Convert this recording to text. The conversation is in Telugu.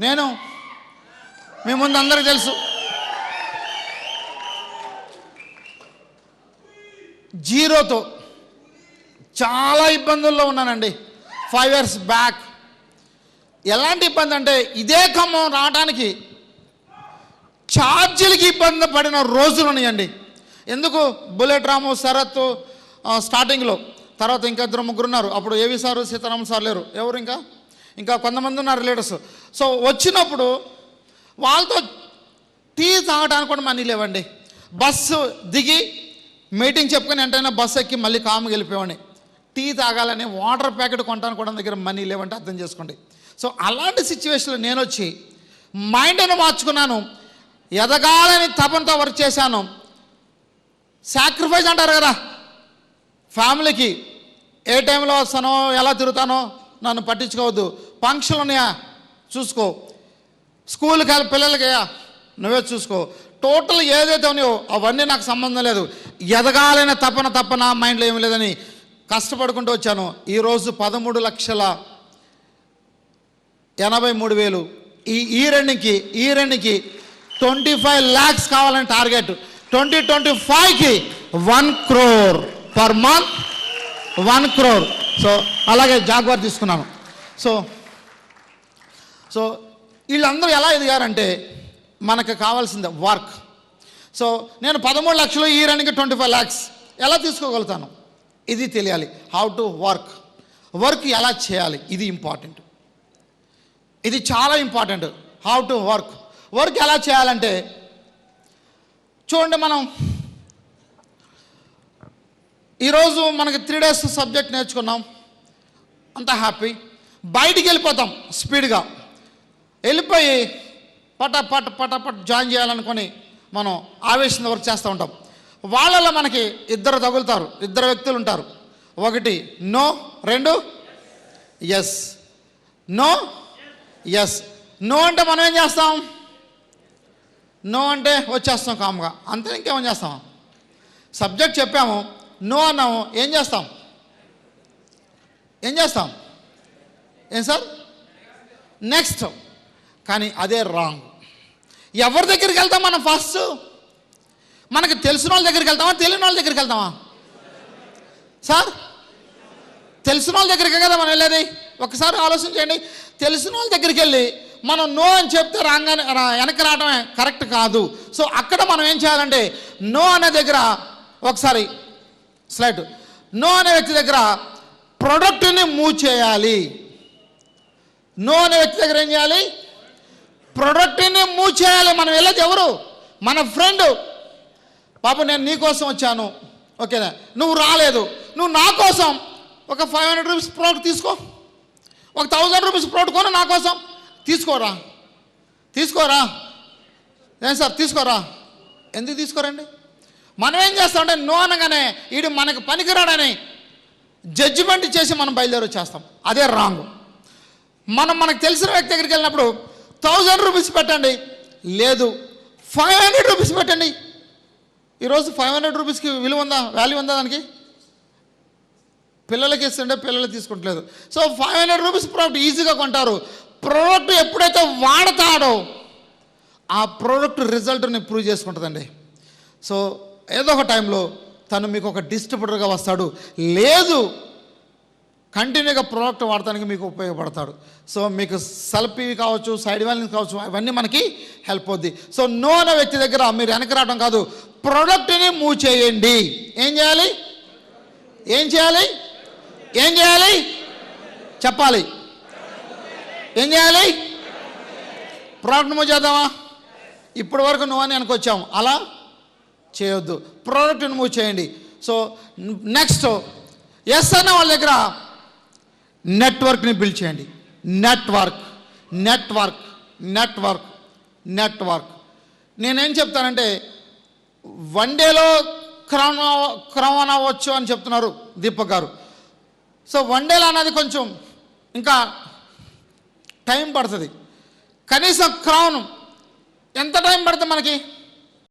నేను మీ ముందు అందరికి తెలుసు. జీరోతో చాలా ఇబ్బందుల్లో ఉన్నానండి. ఫైవ్ ఇయర్స్ బ్యాక్ ఎలాంటి ఇబ్బంది అంటే ఇదే ఖమ్మం రావడానికి ఛార్జీలకి ఇబ్బంది పడిన రోజులు ఉన్నాయండి. ఎందుకు? బుల్లెట్ రాము శరత్ స్టార్టింగ్లో తర్వాత ఇంకా ఇద్దరు ముగ్గురు ఉన్నారు. అప్పుడు ఏవి సారు సీతారామ సార్ లేరు. ఎవరు ఇంకా? ఇంకా కొంతమంది ఉన్నారు రిలేటర్స్. సో వచ్చినప్పుడు వాళ్ళతో టీ తాగడానికి కూడా మనీ లేవండి. బస్సు దిగి మీటింగ్ చెప్పుకొని వెంటనే బస్సు ఎక్కి మళ్ళీ కాముకి వెళ్ళిపోయామని టీ తాగాలని వాటర్ ప్యాకెట్ కొనడానికి కూడా దగ్గర మనీ లేవంటే అర్థం చేసుకోండి. సో అలాంటి సిచ్యువేషన్లో నేను వచ్చి మైండ్ను మార్చుకున్నాను. ఎదగాలని తపంతో వర్క్ చేశాను. సాక్రిఫైస్ అంటారు కదా ఫ్యామిలీకి ఏ టైంలో వస్తానో ఎలా తిరుగుతానో నన్ను పట్టించుకోవద్దు. ఫంక్షన్లు ఉన్నాయా? చూసుకో. స్కూల్కి వెళ్ళి పిల్లలకి నువ్వే చూసుకో. టోటల్ ఏదైతే ఉన్నాయో అవన్నీ నాకు సంబంధం లేదు. ఎదగాలనే తపన నా మైండ్లో ఏమి లేదని కష్టపడుకుంటూ వచ్చాను. ఈరోజు పదమూడు లక్షల ఎనభై మూడు వేలు. ఈ ఈ రెండుకి ఈ రెండుకి ట్వంటీ ఫైవ్ ల్యాక్స్ కావాలని టార్గెట్. ట్వంటీ ట్వంటీ ఫైవ్కి one crore per month one crore. So అలాగే జాగ్వార్ తీసుకున్నాను. సో సో వీళ్ళందరూ ఎలా ఎదిగారంటే మనకు కావాల్సింది వర్క్ సో నేను పదమూడు లక్షలు ఈ రెండుకి ట్వంటీ ఫైవ్ ల్యాక్స్ ఎలా తీసుకోగలుగుతాను? ఇది తెలియాలి. హౌ టు వర్క్ వర్క్ ఎలా చేయాలి? ఇది ఇంపార్టెంట్ ఇది చాలా important how to work work ఎలా చేయాలంటే చూడండి మనం. ఈరోజు మనకి త్రీ డేస్ సబ్జెక్ట్ నేర్చుకున్నాం. అంత హ్యాపీ బయటికి వెళ్ళిపోతాం స్పీడ్గా వెళ్ళిపోయి పట పట పట పట జాయిన్ చేయాలనుకొని మనం ఆవేశంగా వర్క్ చేస్తూ ఉంటాం. వాళ్ళలో మనకి ఇద్దరు తగులుతారు. ఇద్దరు వ్యక్తులు ఉంటారు. ఒకటి నో రెండు ఎస్ నో ఎస్ నో అంటే మనం ఏం చేస్తాం? నో అంటే వచ్చేస్తాం కామ్గా. అంతే ఇంకేమని చేస్తాం? సబ్జెక్ట్ చెప్పాము. నో అన్నాము. ఏం చేస్తాం? ఏం చేస్తాం? ఏం సార్? నెక్స్ట్. కానీ అదే రాంగ్ ఎవరి దగ్గరికి వెళ్తాం మనం ఫస్ట్ మనకు తెలిసిన వాళ్ళ దగ్గరికి వెళ్తామా? తెలియని వాళ్ళ దగ్గరికి వెళ్తామా? సార్ తెలిసిన వాళ్ళ దగ్గరికి కదా మనం వెళ్ళేది? ఒకసారి ఆలోచన చేయండి. తెలిసిన వాళ్ళ దగ్గరికి వెళ్ళి మనం నో అని చెప్తే రాగానే రా- వెనక్కి రావడమే కరెక్ట్ కాదు. సో అక్కడ మనం ఏం చేయాలంటే నో అనే దగ్గర ఒకసారి స్లైడ్ నో అనే వ్యక్తి దగ్గర ప్రొడక్ట్ని మూవ్ చేయాలి. నో అనే వ్యక్తి దగ్గర ఏం చేయాలి? ప్రొడక్ట్ని మూవ్ చేయాలి మనం వెళ్ళేది ఎవరు? మన ఫ్రెండ్. పాప నేను నీకోసం వచ్చాను. ఓకేనా? నువ్వు రాలేదు. నువ్వు నా కోసం ఒక ఫైవ్ హండ్రెడ్ రూపీస్ ప్రోడక్ట్ తీసుకో. ఒక థౌజండ్ రూపీస్ ప్రోడక్ట్ కొను నా కోసం. తీసుకోరా. తీసుకోరా. ఏం సార్? తీసుకోరా. ఎందుకు తీసుకోరండి? మనం ఏం చేస్తామంటే నో అనగానే వీడు మనకు పనికిరాడని జడ్జిమెంట్ చేసి మనం బయలుదేరి వచ్చేస్తాం. అదే రాంగ్ మనం మనకు తెలిసిన వ్యక్తి దగ్గరికి వెళ్ళినప్పుడు థౌజండ్ రూపీస్ పెట్టండి. లేదు ఫైవ్ హండ్రెడ్ రూపీస్ పెట్టండి. ఈరోజు ఫైవ్ హండ్రెడ్ రూపీస్కి విలువ ఉందా? వాల్యూ ఉందా దానికి? పిల్లలకి ఇస్తుంటే పిల్లలు తీసుకుంటలేదు. So five hundred rupees product ఈజీగా కొంటారు. ప్రోడక్ట్ ఎప్పుడైతే వాడతాడో ఆ ప్రోడక్ట్ రిజల్ట్ని ప్రూవ్ చేసుకుంటుందండి. సో ఏదో ఒక టైంలో తను మీకు ఒక డిస్ట్రిబ్యూటర్గా వస్తాడు. లేదు కంటిన్యూగా ప్రోడక్ట్ వాడటానికి మీకు ఉపయోగపడతాడు. సో మీకు సెల్ఫీ కావచ్చు సైడ్ వాలింగ్ కావచ్చు అవన్నీ మనకి హెల్ప్ అవుద్ది. సో నో అనే వ్యక్తి దగ్గర మీరు వెనక రావడం కాదు. ప్రోడక్ట్ని మూవ్ చేయండి. ఏం చేయాలి? ఏం చేయాలి? ఏం చేయాలి? చెప్పాలి. ఏం చేయాలి? ప్రోడక్ట్ మూవ్ చేద్దామా? ఇప్పటి వరకు నువ్వు అని అనుకొచ్చాం. అలా చేయొద్దు. ప్రోడక్ట్ని మూవ్ చేయండి. సో నెక్స్ట్ ఎస్ అన్న వాళ్ళ దగ్గర నెట్వర్క్ని బిల్డ్ చేయండి. Network network network network. నేనేం చెప్తానంటే వన్ డేలో క్రమణ క్రౌన్ అవ్వచ్చు అని చెప్తున్నారు దీపక్ గారు. సో వన్ డేలో అన్నది కొంచెం ఇంకా టైం పడుతుంది. కనీసం క్రౌన్ ఎంత టైం పడుతుంది మనకి?